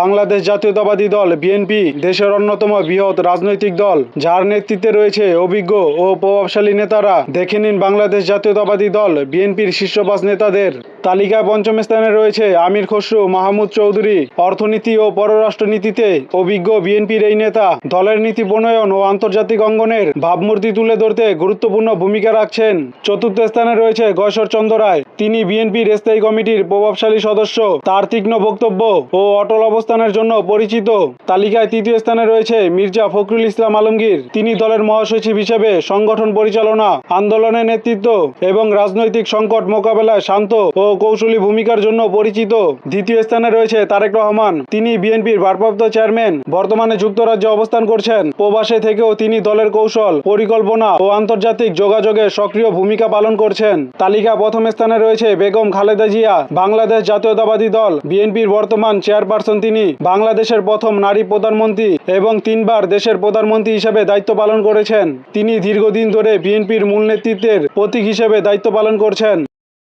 বাংলাদেশ জাতীয়তাবাদী দল, বিএনপি, দেশের অন্যতম বৃহৎ রাজনৈতিক দল। যার নেতৃত্বে রয়েছে অভিজ্ঞ ও প্রভাবশালী নেতারা। দেখে নিন বাংলাদেশ জাতীয়তাবাদী দল, বিএনপির শীর্ষ পাঁচ নেতাদের। তালিকায় পঞ্চম স্থানে রয়েছে আমির খসরু, মাহমুদ চৌধুরী। অর্থনীতি ও পররাষ্ট্রনীতিতে অভিজ্ঞ বিএনপির এই নেতা। দলের নীতি প্রণয়ন ও আন্তর্জাতিক অঙ্গনের ভাবমূর্তি তুলে ধরতে গুরুত্বপূর্ণ ভূমিকা রাখছেন। চতুর্থ স্থানে রয়েছে গয়সর চন্দ্র রায়। তিনি বিএনপির স্থায়ী কমিটির প্রভাবশালী সদস্য। তার তীক্ষ্ণ বক্তব্য ও অটল অবস্থানের জন্য পরিচিত। তালিকায় তৃতীয় স্থানে রয়েছে মির্জা ফখরুল ইসলাম আলমগীর। তিনি দলের মহাসচিব হিসেবে সংগঠন পরিচালনা, আন্দোলনের নেতৃত্ব এবং রাজনৈতিক সংকট মোকাবেলায় শান্ত ও কৌশলী ভূমিকার জন্য পরিচিত। দ্বিতীয় স্থানে রয়েছে তারেক রহমান। তিনি বিএনপির ভারপ্রাপ্ত চেয়ারম্যান। বর্তমানে যুক্তরাজ্যে অবস্থান করছেন। প্রবাসে থেকেও তিনি দলের কৌশল, পরিকল্পনা ও আন্তর্জাতিক যোগাযোগে সক্রিয় ভূমিকা পালন করছেন। তালিকা প্রথম স্থানে রয়েছে বেগম খালেদা জিয়া, বাংলাদেশ জাতীয়তাবাদী দল, বিএনপির বর্তমান চেয়ারপারসন তিনি বাংলাদেশের প্রথম নারী প্রধানমন্ত্রী এবং তিনবার দেশের প্রধানমন্ত্রী হিসেবে দায়িত্ব পালন করেছেন। তিনি দীর্ঘদিন ধরে বিএনপির মূল নেতৃত্বের প্রতীক হিসেবে দায়িত্ব পালন করছেন।